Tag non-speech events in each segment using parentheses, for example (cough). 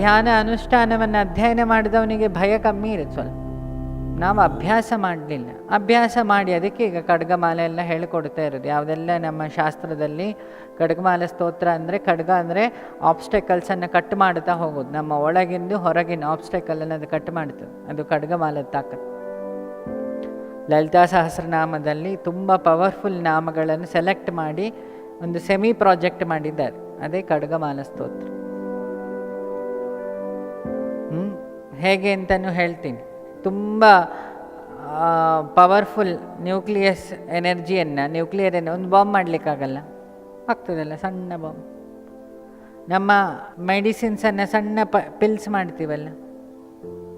ಧ್ಯಾನ ಅನುಷ್ಠಾನವನ್ನು ಅಧ್ಯಯನ ಮಾಡಿದವನಿಗೆ ಭಯ ಕಮ್ಮಿ ಇರುತ್ತೆ ಸ್ವಲ್ಪ. ನಾವು ಅಭ್ಯಾಸ ಮಾಡಲಿಲ್ಲ. ಅಭ್ಯಾಸ ಮಾಡಿ ಅದಕ್ಕೆ ಈಗ ಖಡ್ಗಮಾಲೆ ಎಲ್ಲ ಹೇಳಿಕೊಡ್ತಾ ಇರೋದು. ಯಾವುದೆಲ್ಲ ನಮ್ಮ ಶಾಸ್ತ್ರದಲ್ಲಿ ಖಡ್ಗಮಾಲೆ ಸ್ತೋತ್ರ ಅಂದರೆ ಖಡ್ಗ ಅಂದರೆ ಆಬ್ಸ್ಟೆಕಲ್ಸನ್ನು ಕಟ್ ಮಾಡ್ತಾ ಹೋಗೋದು. ನಮ್ಮ ಒಳಗಿಂದು ಹೊರಗಿನ ಆಬ್ಸ್ಟೆಕಲನ್ನು ಅದು ಕಟ್ ಮಾಡ್ತದೆ. ಅದು ಖಡ್ಗಮಾಲದ ತಾಕತ್ತು ಲಲಿತಾ ಸಹಸ್ರನಾಮದಲ್ಲಿ ತುಂಬ ಪವರ್ಫುಲ್ ನಾಮಗಳನ್ನು ಸೆಲೆಕ್ಟ್ ಮಾಡಿ ಒಂದು ಸೆಮಿ ಪ್ರಾಜೆಕ್ಟ್ ಮಾಡಿದ್ದಾರೆ. ಅದೇ ಖಡ್ಗಮಾಲ ಸ್ತೋತ್ರ. ಹೇಗೆ ಅಂತಲೂ ಹೇಳ್ತೀನಿ. ತುಂಬ ಪವರ್ಫುಲ್ ನ್ಯೂಕ್ಲಿಯಸ್ ಎನರ್ಜಿಯನ್ನು ನ್ಯೂಕ್ಲಿಯರ್ ಎನ ಒಂದು ಬಾಂಬ್ ಮಾಡಲಿಕ್ಕಾಗಲ್ಲ. ಆಗ್ತದಲ್ಲ, ಸಣ್ಣ ಬಾಂಬ್ ನಮ್ಮ ಮೆಡಿಸಿನ್ಸನ್ನು ಸಣ್ಣ ಪ ಪಿಲ್ಸ್ ಮಾಡ್ತೀವಲ್ಲ.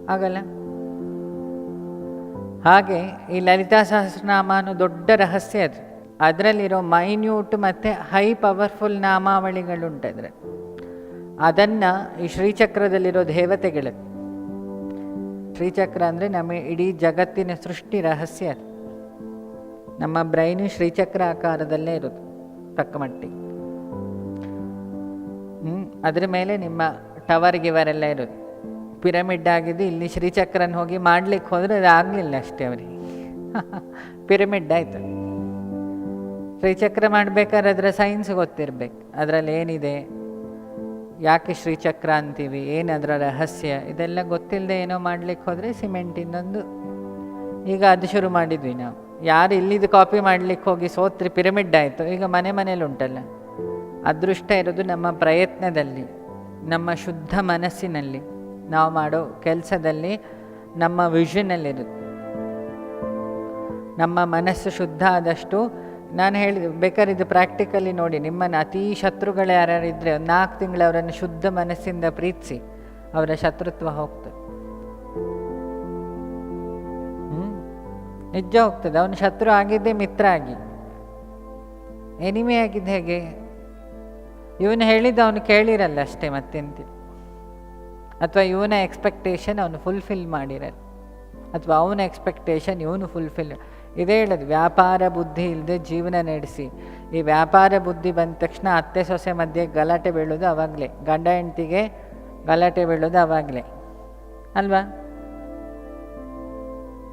ಆಗಲ್ಲ? ಹಾಗೆ ಈ ಲಲಿತಾ ಸಹಸ್ರನಾಮ ಅನ್ನೋ ದೊಡ್ಡ ರಹಸ್ಯ ಅದು. ಅದರಲ್ಲಿರೋ ಮೈನ್ಯೂಟ್ ಮತ್ತು ಹೈ ಪವರ್ಫುಲ್ ನಾಮಾವಳಿಗಳುಂಟದ್ರೆ ಅದನ್ನು ಈ ಶ್ರೀಚಕ್ರದಲ್ಲಿರೋ ದೇವತೆಗಳು. ಶ್ರೀಚಕ್ರ ಅಂದರೆ ನಮ್ಮ ಇಡೀ ಜಗತ್ತಿನ ಸೃಷ್ಟಿ ರಹಸ್ಯ ನಮ್ಮ ಬ್ರೈನು ಶ್ರೀಚಕ್ರ ಆಕಾರದಲ್ಲೇ ಇರೋದು, ತಕ್ಕ ಮಟ್ಟಿಗೆ. ಹ್ಞೂ ಅದ್ರ ಮೇಲೆ ನಿಮ್ಮ ಟವರ್ ಗಿವರೆಲ್ಲ ಇರೋದು. ಪಿರಮಿಡ್ ಆಗಿದ್ದು ಇಲ್ಲಿ ಶ್ರೀಚಕ್ರನ ಹೋಗಿ ಮಾಡ್ಲಿಕ್ಕೆ ಹೋದರೆ ಅದು ಆಗಲಿಲ್ಲ ಅಷ್ಟೇ ಅವರಿಗೆ. (laughs) ಪಿರಮಿಡ್ ಆಯ್ತು. ಶ್ರೀಚಕ್ರ ಮಾಡ್ಬೇಕಾದ್ರೆ ಅದರ ಸೈನ್ಸ್ ಗೊತ್ತಿರ್ಬೇಕು. ಅದರಲ್ಲಿ ಏನಿದೆ? ಯಾಕೆ ಶ್ರೀಚಕ್ರ ಅಂತೀವಿ? ಏನು ಅದರ ರಹಸ್ಯ? ಇದೆಲ್ಲ ಗೊತ್ತಿಲ್ಲದೆ ಏನೋ ಮಾಡ್ಲಿಕ್ಕೆ ಹೋದರೆ ಸಿಮೆಂಟಿಂದೊಂದು ಈಗ ಅದು ಶುರು ಮಾಡಿದ್ವಿ ನಾವು. ಯಾರು ಇಲ್ಲಿದ್ದು ಕಾಪಿ ಮಾಡ್ಲಿಕ್ಕೆ ಹೋಗಿ ಸೋತ್ರಿ ಪಿರಮಿಡ್ ಆಯಿತು. ಈಗ ಮನೆ ಮನೇಲಿ ಉಂಟಲ್ಲ. ಅದೃಷ್ಟ ಇರೋದು ನಮ್ಮ ಪ್ರಯತ್ನದಲ್ಲಿ, ನಮ್ಮ ಶುದ್ಧ ಮನಸ್ಸಿನಲ್ಲಿ ನಾವು ಮಾಡೋ ಕೆಲಸದಲ್ಲಿ ನಮ್ಮ ವಿಷನಲ್ಲಿರುತ್ತೆ ನಮ್ಮ ಮನಸ್ಸು ಶುದ್ಧ ಆದಷ್ಟು ನಾನು ಹೇಳಿದೆ ಬೇಕಾದ್ರೆ ಪ್ರಾಕ್ಟಿಕಲಿ ನೋಡಿ, ನಿಮ್ಮನ್ನು ಅತೀ ಶತ್ರುಗಳು ಯಾರ್ಯಾರು ಇದ್ದರೆ ಒಂದು ನಾಲ್ಕು ತಿಂಗಳು ಅವರನ್ನು ಶುದ್ಧ ಮನಸ್ಸಿಂದ ಪ್ರೀತಿಸಿ ಅವರ ಶತ್ರುತ್ವ ಹೋಗ್ತದೆ. ಹ್ಮ್? ನಿಜ ಹೋಗ್ತದೆ. ಅವನು ಶತ್ರು ಆಗಿದ್ದೇ ಮಿತ್ರ ಆಗಿ. ಎನಿಮೆ ಆಗಿದ್ದು ಹೇಗೆ? ಇವನು ಹೇಳಿದ್ದು ಅವನು ಕೇಳಿರಲ್ಲ ಅಷ್ಟೇ, ಮತ್ತೆಂತ? ಅಥವಾ ಇವನ ಎಕ್ಸ್ಪೆಕ್ಟೇಷನ್ ಅವನು ಫುಲ್ಫಿಲ್ ಮಾಡಿರಲ್ಲ? ಅಥವಾ ಅವನ ಎಕ್ಸ್ಪೆಕ್ಟೇಷನ್ ಇವನು ಫುಲ್ಫಿಲ್ ಇದೇ ಹೇಳೋದು, ವ್ಯಾಪಾರ ಬುದ್ಧಿ ಇಲ್ಲದೆ ಜೀವನ ನಡೆಸಿ. ಈ ವ್ಯಾಪಾರ ಬುದ್ಧಿ ಬಂದ ತಕ್ಷಣ ಅತ್ತೆ ಸೊಸೆ ಮಧ್ಯೆ ಗಲಾಟೆ ಬೀಳೋದು ಅವಾಗಲೇ. ಗಂಡ ಹೆಂಡ್ತಿಗೆ ಗಲಾಟೆ ಬೀಳೋದು ಅವಾಗಲೇ. ಅಲ್ವಾ?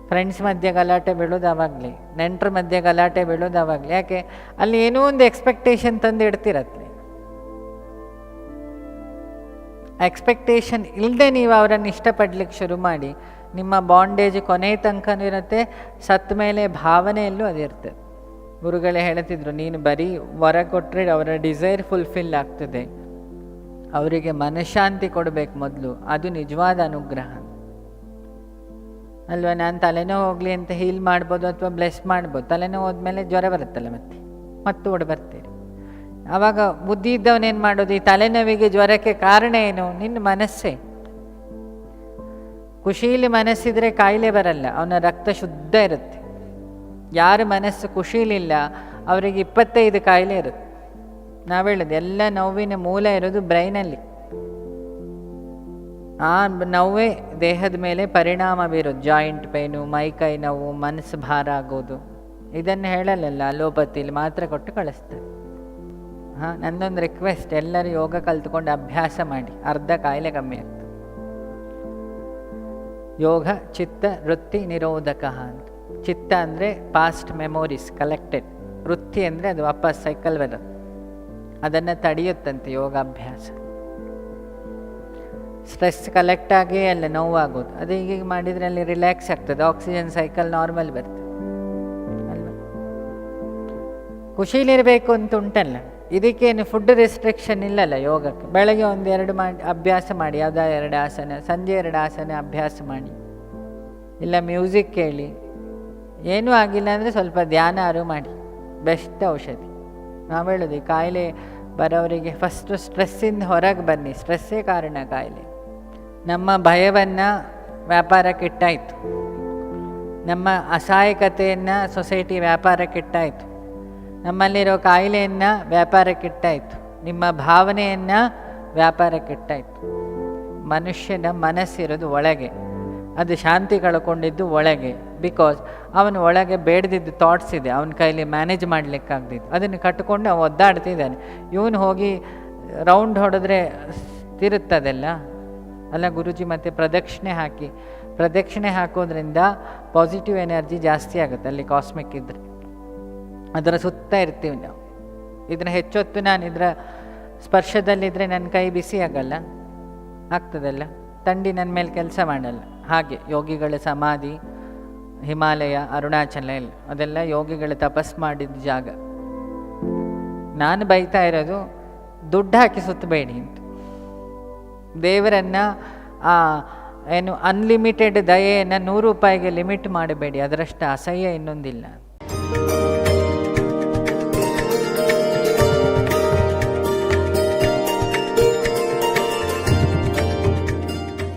ಫ್ರೆಂಡ್ಸ್ ಮಧ್ಯೆ ಗಲಾಟೆ ಬೀಳೋದು ಅವಾಗಲೇ. ನೆಂಟರ ಮಧ್ಯೆ ಗಲಾಟೆ ಬೀಳೋದು ಅವಾಗಲೇ. ಯಾಕೆ? ಅಲ್ಲಿ ಏನೋ ಒಂದು ಎಕ್ಸ್ಪೆಕ್ಟೇಷನ್ ತಂದು ಇಡ್ತಿರತ್ಲೆ ಎಕ್ಸ್ಪೆಕ್ಟೇಷನ್ ಇಲ್ಲದೆ ನೀವು ಅವರನ್ನು ಇಷ್ಟಪಡ್ಲಿಕ್ಕೆ ಶುರು ಮಾಡಿ. ನಿಮ್ಮ ಬಾಂಡೇಜ್ ಕೊನೆ ತನಕನೂ ಇರುತ್ತೆ ಸತ್ತ ಮೇಲೆ ಭಾವನೆಯಲ್ಲೂ ಅದಿರ್ತದೆ ಗುರುಗಳೇ ಹೇಳ್ತಿದ್ರು, ನೀನು ಬರೀ ವರ ಕೊಟ್ಟರೆ ಅವರ ಡಿಸೈರ್ ಫುಲ್ಫಿಲ್ ಆಗ್ತದೆ. ಅವರಿಗೆ ಮನಃಶಾಂತಿ ಕೊಡಬೇಕು ಮೊದಲು, ಅದು ನಿಜವಾದ ಅನುಗ್ರಹ. ಅಲ್ವಾ, ನಾನು ತಲೆನೋವು ಹೋಗಲಿ ಅಂತ ಹೀಲ್ ಮಾಡ್ಬೋದು ಅಥವಾ ಬ್ಲೆಸ್ ಮಾಡ್ಬೋದು, ತಲೆನೋವು ಹೋದ್ಮೇಲೆ ಜ್ವರ ಬರುತ್ತಲ್ಲ ಮತ್ತೆ ಮತ್ತೆ ಓಡಿ ಬರ್ತೀರಿ. ಆವಾಗ ಬುದ್ಧಿ ಇದ್ದವನೇನು ಮಾಡೋದು? ಈ ತಲೆನೋವಿಗೆ ಜ್ವರಕ್ಕೆ ಕಾರಣ ಏನು? ನಿನ್ನ ಮನಸ್ಸೇ. ಖುಷೀಲಿ ಮನಸ್ಸಿದ್ರೆ ಕಾಯಿಲೆ ಬರಲ್ಲ, ಅವನ ರಕ್ತ ಶುದ್ಧ ಇರುತ್ತೆ. ಯಾರು ಮನಸ್ಸು ಖುಷಿಲಿಲ್ಲ ಅವರಿಗೆ ಇಪ್ಪತ್ತೈದು ಕಾಯಿಲೆ ಇರುತ್ತೆ. ನಾವು ಹೇಳೋದು, ಎಲ್ಲ ನೋವಿನ ಮೂಲ ಇರೋದು ಬ್ರೈನಲ್ಲಿ. ಆ ನೋವೇ ದೇಹದ ಮೇಲೆ ಪರಿಣಾಮ ಬೀರೋದು, ಜಾಯಿಂಟ್ ಪೈನು ಮೈಕೈ ನೋವು, ಮನಸ್ಸು ಭಾರ ಆಗೋದು. ಇದನ್ನು ಹೇಳಲ್ಲ ಅಲೋಪತಿಲಿ ಮಾತ್ರ ಕೊಟ್ಟು ಕಳಿಸ್ತಾರೆ. ಹಾಂ ನನ್ನೊಂದು ರಿಕ್ವೆಸ್ಟ್ ಎಲ್ಲರೂ ಯೋಗ ಕಲ್ತ್ಕೊಂಡು ಅಭ್ಯಾಸ ಮಾಡಿ. ಅರ್ಧ ಕಾಯಿಲೆ ಕಮ್ಮಿ ಆಗ್ತದೆ. ಯೋಗ ಚಿತ್ತ ವೃತ್ತಿ ನಿರೋಧಕ ಅಂತ. ಚಿತ್ತ ಅಂದರೆ ಪಾಸ್ಟ್ ಮೆಮೊರೀಸ್ ಕಲೆಕ್ಟೆಡ್ ವೃತ್ತಿ ಅಂದರೆ ಅದು ವಾಪಸ್ ಸೈಕಲ್ ಬರುತ್ತೆ ಅದನ್ನು ತಡೆಯುತ್ತಂತೆ ಯೋಗಾಭ್ಯಾಸ ಸ್ಟ್ರೆಸ್ ಕಲೆಕ್ಟ್ ಆಗಿ ಅಲ್ಲಿ, ನೋವಾಗೋದು. ಅದು ಹೀಗೆ ಮಾಡಿದರೆ ಅಲ್ಲಿ ರಿಲ್ಯಾಕ್ಸ್ ಆಗ್ತದೆ. ಆಕ್ಸಿಜನ್ ಸೈಕಲ್ ನಾರ್ಮಲ್ ಬರ್ತದೆ. ಅಲ್ವಾ? ಖುಷಿಲಿರಬೇಕು ಅಂತ ಉಂಟಲ್ಲ. ಇದಕ್ಕೇನು ಫುಡ್ ರೆಸ್ಟ್ರಿಕ್ಷನ್ ಇಲ್ಲಲ್ಲ ಯೋಗಕ್ಕೆ? ಬೆಳಗ್ಗೆ ಒಂದು ಎರಡು ಮಾಡಿ, ಅಭ್ಯಾಸ ಮಾಡಿ ಯಾವುದೋ ಎರಡು ಆಸನ, ಸಂಜೆ ಎರಡು ಆಸನ, ಅಭ್ಯಾಸ ಮಾಡಿ. ಇಲ್ಲ ಮ್ಯೂಸಿಕ್ ಕೇಳಿ. ಏನೂ ಆಗಿಲ್ಲ ಅಂದರೆ ಸ್ವಲ್ಪ ಧ್ಯಾನ ಅರು ಮಾಡಿ. ಬೆಸ್ಟ್ ಔಷಧಿ. ನಾವು ಹೇಳೋದು, ಈ ಕಾಯಿಲೆ ಬರೋರಿಗೆ ಫಸ್ಟು ಸ್ಟ್ರೆಸ್ಸಿಂದ ಹೊರಗೆ ಬನ್ನಿ. ಸ್ಟ್ರೆಸ್ಸೇ ಕಾರಣ ಕಾಯಿಲೆ. ನಮ್ಮ ಭಯವನ್ನು ವ್ಯಾಪಾರಕ್ಕಿಟ್ಟಾಯಿತು ನಮ್ಮ ಅಸಹಾಯಕತೆಯನ್ನು ಸೊಸೈಟಿ ವ್ಯಾಪಾರಕ್ಕಿಟ್ಟಾಯಿತು ನಮ್ಮಲ್ಲಿರೋ ಕಾಯಿಲೆಯನ್ನು ವ್ಯಾಪಾರಕ್ಕಿಟ್ಟಾಯಿತು ನಿಮ್ಮ ಭಾವನೆಯನ್ನು ವ್ಯಾಪಾರಕ್ಕಿಟ್ಟಾಯಿತು ಮನುಷ್ಯನ ಮನಸ್ಸಿರೋದು ಒಳಗೆ. ಅದು ಶಾಂತಿ ಕಳ್ಕೊಂಡಿದ್ದು ಒಳಗೆ. ಬಿಕಾಸ್ ಅವನ ಒಳಗೆ ಬೇಡದಿದ್ದು ಥಾಟ್ಸ್ ಇದೆ. ಅವನ ಕೈಲಿ ಮ್ಯಾನೇಜ್ ಮಾಡಲಿಕ್ಕಾಗ್ದಿದ್ದು. ಅದನ್ನು ಕಟ್ಟಿಕೊಂಡು ಅವನು ಒದ್ದಾಡ್ತಿದ್ದಾನೆ ಇವನು ಹೋಗಿ ರೌಂಡ್ ಹೊಡೆದ್ರೆ ತಿರುತ್ತದೆಲ್ಲ? ಅಲ್ಲ ಗುರುಜಿ, ಮತ್ತೆ ಪ್ರದಕ್ಷಿಣೆ ಹಾಕಿ. ಪ್ರದಕ್ಷಿಣೆ ಹಾಕೋದ್ರಿಂದ ಪಾಸಿಟಿವ್ ಎನರ್ಜಿ ಜಾಸ್ತಿ ಆಗುತ್ತೆ. ಅಲ್ಲಿ ಕಾಸ್ಮಿಕ್ ಇದ್ದರೆ ಅದರ ಸುತ್ತ ಇರ್ತೀವಿ ನಾವು. ಇದನ್ನ ಹೆಚ್ಚೊತ್ತು ನಾನು ಇದರ ಸ್ಪರ್ಶದಲ್ಲಿದ್ದರೆ ನನ್ನ ಕೈ ಬಿಸಿ ಆಗಲ್ಲ, ಆಗ್ತದಲ್ಲ? ತಂಡಿ ನನ್ನ ಮೇಲೆ ಕೆಲಸ ಮಾಡಲ್ಲ. ಹಾಗೆ ಯೋಗಿಗಳ ಸಮಾಧಿ, ಹಿಮಾಲಯ, ಅರುಣಾಚಲ ಎಲ್ಲ, ಅದೆಲ್ಲ ಯೋಗಿಗಳು ತಪಸ್ ಮಾಡಿದ ಜಾಗ. ನಾನು ಬೈತಾ ಇರೋದು, ದುಡ್ಡು ಹಾಕಿ ಸುತ್ತಬೇಡಿ ಅಂತ. ದೇವರನ್ನು, ಆ, ಏನು ಅನ್ಲಿಮಿಟೆಡ್ ದಯೆಯನ್ನು ನೂರು ರೂಪಾಯಿಗೆ ಲಿಮಿಟ್ ಮಾಡಬೇಡಿ. ಅದರಷ್ಟು ಅಸಹ್ಯ ಇನ್ನೊಂದಿಲ್ಲ.